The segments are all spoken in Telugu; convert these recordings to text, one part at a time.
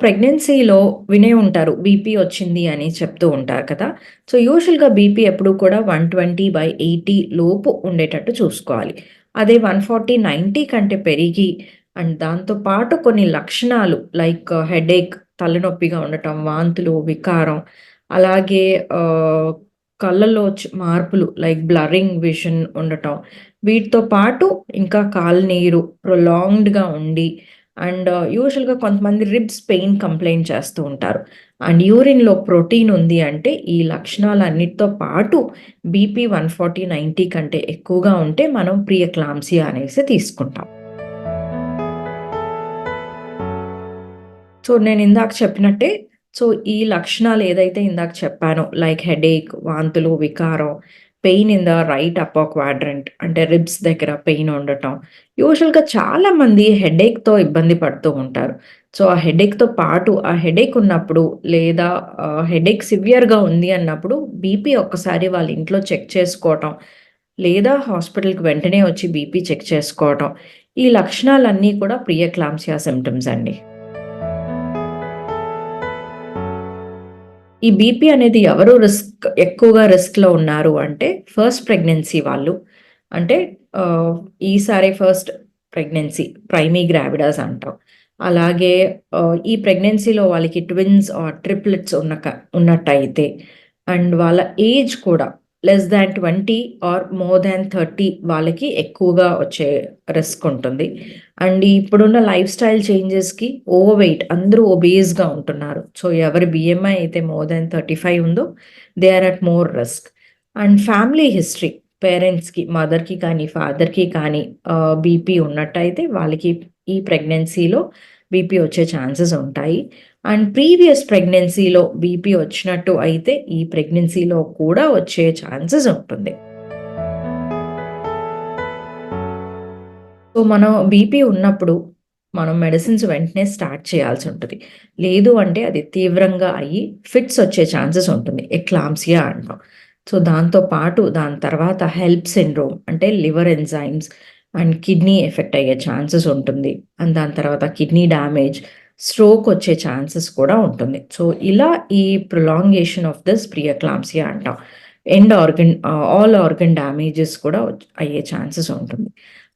ప్రెగ్నెన్సీలో వినే ఉంటారు బీపీ వచ్చింది అని చెప్తూ ఉంటారు కదా! సో, యూజువల్‌గా బీపీ ఎప్పుడు కూడా 120/80 లోపు ఉండేటట్టు చూసుకోవాలి. అదే 140, 90 కంటే పెరిగి అండ్ దాంతో పాటు కొన్ని లక్షణాలు లైక్ uh, హెడేక్, తలనొప్పిగా ఉండటం, వాంతులు, వికారం అలాగే కళ్ళలో కళ్ళల్లో మార్పులు లైక్ బ్లరింగ్ విజన్ ఉండటం. వీటితో పాటు ఇంకా కాలునీరు ప్రొలాంగ్డ్‌గా ఉండి అండ్ uh, యూజువల్‌గా కొంతమంది రిబ్స్ పెయిన్ కంప్లైంట్ చేస్తూ ఉంటారు. అండ్ యూరిన్‌లో ప్రోటీన్ ఉంది అంటే ఈ లక్షణాలన్నిటితో పాటు బీపీ 140, 90 కంటే ఎక్కువగా ఉంటే మనం ప్రియ ఎక్లాంప్సియా అనేసి తీసుకుంటాం. సో, నేను ఇందాక చెప్పినట్టే సో, ఈ లక్షణాలు ఏదైతే ఇందాక చెప్పానో లైక్ హెడేక్, వాంతులు, వికారం, pain in the right upper quadrant అంటే రిబ్స్ దగ్గర పెయిన్ ఉండటం. యూజువల్‌గా చాలామంది హెడేక్‌తో ఇబ్బంది పడుతూ ఉంటారు. సో, ఆ హెడేక్‌తో పాటు ఆ హెడేక్ ఉన్నప్పుడు లేదా హెడేక్ సివియర్‌గా ఉంది అన్నప్పుడు బీపీ ఒక్కసారి వాళ్ళ ఇంట్లో చెక్ చేసుకోవటం. లేదా హాస్పిటల్‌కి వెంటనే వచ్చి బీపీ చెక్ చేసుకోవటం. ఈ లక్షణాలన్నీ కూడా ప్రియ ఎక్లాంప్సియా సింప్టమ్స్ అండి. ఈ బీపీ అనేది ఎవరు రిస్క్ ఎక్కువగా రిస్క్‌లో ఉన్నారు అంటే ఫస్ట్ ప్రెగ్నెన్సీ వాళ్ళు. అంటే ఈసారి ఫస్ట్ ప్రెగ్నెన్సీ ప్రైమీ గ్రావిడాస్ అంటాం. అలాగే ఈ ప్రెగ్నెన్సీలో వాళ్ళకి ట్విన్స్ ఆర్ ట్రిప్లెట్స్ ఉన్న ఉన్నట్టయితే అండ్ వాళ్ళ ఏజ్ కూడా less than twenty or more than thirty వాళ్ళకి ఎక్కువగా వచ్చే రిస్క్ ఉంటుంది. అండ్ ఇప్పుడున్న లైఫ్ స్టైల్ చేంజెస్‌కి ఓవర్ వెయిట్ అందరూ ఒబేస్‌గా ఉంటున్నారు. సో, ఎవరి బిఎంఐ అయితే మోర్ థాన్ 35 ఉందో they are at more risk. And family history పేరెంట్స్‌కి మదర్‌కి కానీ, ఫాదర్‌కి కానీ బీపీ ఉన్నట్టయితే వాళ్ళకి ఈ ప్రెగ్నెన్సీలో బీపీ వచ్చే ఛాన్సెస్ ఉంటాయి. అండ్ ప్రీవియస్ ప్రెగ్నెన్సీలో బీపీ వచ్చినట్టు అయితే ఈ ప్రెగ్నెన్సీలో కూడా వచ్చే ఛాన్సెస్ ఉంటుంది. సో, మనం బీపీ ఉన్నప్పుడు మనం మెడిసిన్స్ వెంటనే స్టార్ట్ చేయాల్సి ఉంటుంది లేదు అంటే అది తీవ్రంగా అయ్యి ఫిట్స్ వచ్చే ఛాన్సెస్ ఉంటుంది. ఎక్లాంసియా అంటాం. సో, దాంతో పాటు దాని తర్వాత హెల్ప్ సిండ్రోమ్ అంటే liver enzymes and kidney effect అయ్యే ఛాన్సెస్ ఉంటుంది. అండ్ దాని తర్వాత కిడ్నీ డ్యామేజ్, స్ట్రోక్ వచ్చే ఛాన్సెస్ కూడా ఉంటుంది. సో, ఇలా ఈ ప్రొలాంగేషన్ ఆఫ్ దిస్ ప్రియక్లాంసియా అంటాం. End organ all organ damages కూడా అయ్యే ఛాన్సెస్ ఉంటుంది.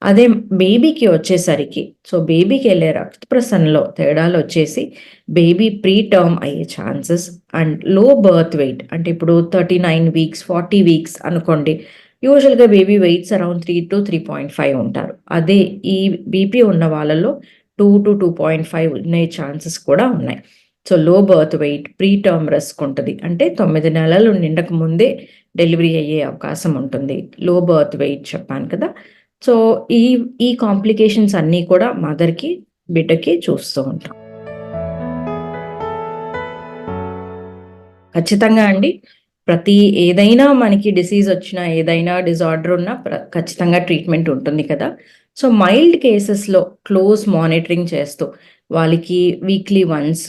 అదే బేబీకి వచ్చేసరికి సో, బేబీకి వెళ్ళే రక్త ప్రసరణలో తేడాలొచ్చేసి బేబీ ప్రీ టర్మ్ అయ్యే ఛాన్సెస్ అండ్లో బర్త్ వెయిట్ అంటే ఇప్పుడు 39 వీక్స్, 40 వీక్స్ అనుకోండి. యూజువల్‌గా బేబీ వెయిట్స్ అరౌండ్ 3-3.5 ఉంటారు. అదే ఈ బీపీ ఉన్న వాళ్ళలో 2-2.5 ఉండే ఛాన్సెస్ కూడా ఉన్నాయి. So, low birth weight, preterm risk ఉంటుంది అంటే తొమ్మిది నెలలు నిండక ముందే డెలివరీ అయ్యే అవకాశం ఉంటుంది. లో బర్త్ వెయిట్ చెప్పాను కదా! సో, ఈ ఈ కాంప్లికేషన్స్ అన్నీ కూడా మదర్‌కి, బిడ్డకి చూస్తూ ఉంటాం. ఖచ్చితంగా అండి. ప్రతి ఏదైనా మనకి డిసీజ్ వచ్చినా, ఏదైనా డిజార్డర్ ఉన్నా ప్ర ఖచ్చితంగా ట్రీట్మెంట్ ఉంటుంది కదా! సో, మైల్డ్ కేసెస్‌లో క్లోజ్ మానిటరింగ్ చేస్తూ వాళ్ళకి వీక్లీ వన్స్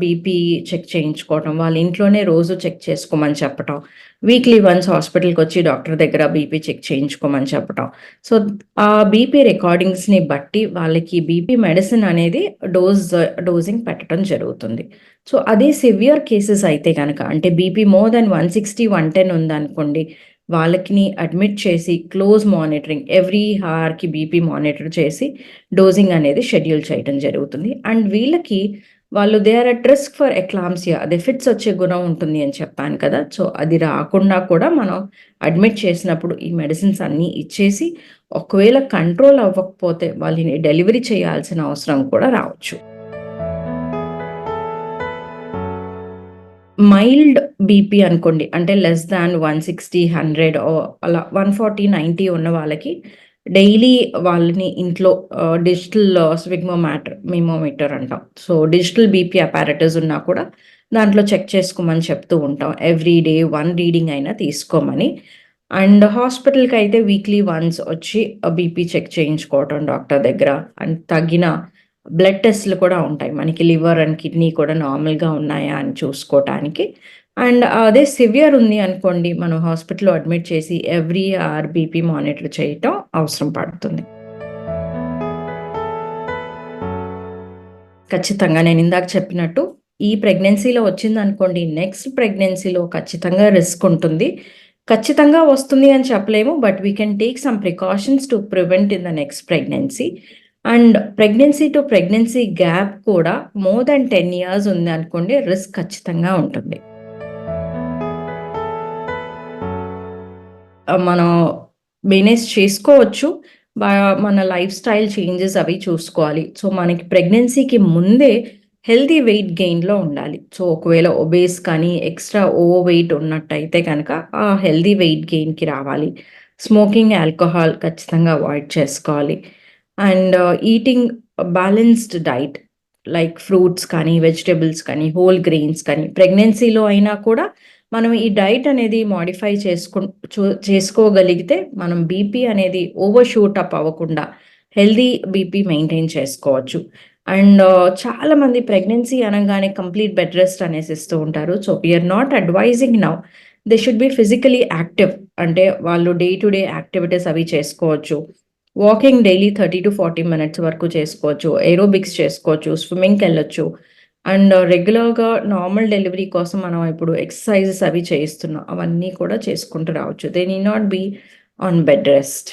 బీపీ చెక్ చేయించుకోవటం, వాళ్ళ ఇంట్లోనే రోజు చెక్ చేసుకోమని చెప్పటం. వీక్లీ వన్స్ హాస్పిటల్కి వచ్చి డాక్టర్ దగ్గర బీపీ చెక్ చేయించుకోమని చెప్పటం. సో, ఆ బీపీ రికార్డింగ్స్‌ని బట్టి వాళ్ళకి బీపీ మెడిసిన్ అనేది డోస్ డోజింగ్ పెట్టడం జరుగుతుంది. సో, అదే సివియర్ కేసెస్ అయితే కనుక అంటే బీపీ మోర్ థాన్ 160, 110 ఉందనుకోండి. వాళ్ళకిని అడ్మిట్ చేసి క్లోజ్ మానిటరింగ్ ఎవ్రీ హార్‌కి బీపీ మానిటర్ చేసి డోజింగ్ అనేది షెడ్యూల్ చేయటం జరుగుతుంది. అండ్ వీళ్ళకి వాళ్ళు they are at risk for eclampsia అదే ఫిట్స్ వచ్చే గుణం ఉంటుంది అని చెప్పాను కదా! సో, అది రాకుండా కూడా మనం అడ్మిట్ చేసినప్పుడు ఈ మెడిసిన్స్ అన్నీ ఇచ్చేసి ఒకవేళ కంట్రోల్ అవ్వకపోతే వాళ్ళని డెలివరీ చేయాల్సిన అవసరం కూడా రావచ్చు. మైల్డ్ బీపీ అనుకోండి. అంటే less than one sixty hundred అలా 140, 90 ఉన్న వాళ్ళకి డైలీ వాళ్ళని ఇంట్లో డిజిటల్ డిజిటల్ స్విగ్మోమాటర్ మిమోమీటర్ అంటాం. సో, డిజిటల్ బీపీ అపారటస్ ఉన్నా కూడా దాంట్లో చెక్ చేసుకోమని చెప్తూ ఉంటాం. ఎవ్రీ డే వన్ రీడింగ్ అయినా తీసుకోమని. అండ్ హాస్పిటల్కి అయితే వీక్లీ వన్స్ వచ్చి బీపీ చెక్ చేయించుకోవటం డాక్టర్ దగ్గర. అండ్ తగిన బ్లడ్ టెస్ట్‌లు కూడా ఉంటాయి. మనకి లివర్ అండ్ కిడ్నీ కూడా నార్మల్‌గా ఉన్నాయా అని చూసుకోవటానికి. అండ్ అదే సివియర్ ఉంది అనుకోండి మనం హాస్పిటల్‌లో అడ్మిట్ చేసి ఎవ్రీ ఆర్ బీపీ మానిటర్ చేయటం అవసరం పడుతుంది. ఖచ్చితంగా నేను ఇందాక చెప్పినట్టు ఈ ప్రెగ్నెన్సీలో వచ్చిందనుకోండి నెక్స్ట్ ప్రెగ్నెన్సీలో ఖచ్చితంగా రిస్క్ ఉంటుంది. ఖచ్చితంగా వస్తుంది అని చెప్పలేము. But we can take some precautions to prevent in the next pregnancy. And pregnancy to pregnancy gap కూడా మోర్ దెన్ టెన్ ఇయర్స్ ఉంది అనుకోండి రిస్క్ ఖచ్చితంగా ఉంటుంది. మనం మేనేజ్ చేసుకోవచ్చు. మన లైఫ్ స్టైల్ చేంజెస్ అవి చూసుకోవాలి. సో, మనకి ప్రెగ్నెన్సీకి ముందే హెల్తీ వెయిట్ గెయిన్‌లో ఉండాలి. సో, ఒకవేళ ఒబేస్ కానీ, ఎక్స్‌ట్రా ఓవర్ వెయిట్ ఉన్నట్టయితే కనుక ఆ హెల్తీ వెయిట్ గెయిన్‌కి రావాలి. స్మోకింగ్, ఆల్కహాల్ ఖచ్చితంగా అవాయిడ్ చేసుకోవాలి. And eating balanced diet like fruits కానీ, వెజిటబుల్స్ కానీ, హోల్ గ్రెయిన్స్ కానీ ప్రెగ్నెన్సీలో అయినా కూడా మనం ఈ డైట్ అనేది మాడిఫై చేసుకు చేసుకోగలిగితే మనం బీపీ అనేది ఓవర్ షూట్ అప్ అవ్వకుండా హెల్తీ బీపీ మెయింటైన్ చేసుకోవచ్చు. అండ్ uh, చాలామంది ప్రెగ్నెన్సీ అనగానే కంప్లీట్ బెడ్ రెస్ట్ అనేసి ఇస్తూ ఉంటారు. So, we are not advising now. They should be physically active. అంటే వాళ్ళు డే టు డే యాక్టివిటీస్ అవి చేసుకోవచ్చు. వాకింగ్ డైలీ 30-40 మినిట్స్ వరకు చేసుకోవచ్చు. ఏరోబిక్స్ చేసుకోవచ్చు. స్విమ్మింగ్కి వెళ్ళొచ్చు అండ్ రెగ్యులర్‌గా నార్మల్ డెలివరీ కోసం మనం ఇప్పుడు ఎక్సర్‌సైజెస్ అవి చేయిస్తున్నాం. అవన్నీ కూడా చేసుకుంటూ రావచ్చు. They need not be on bed rest.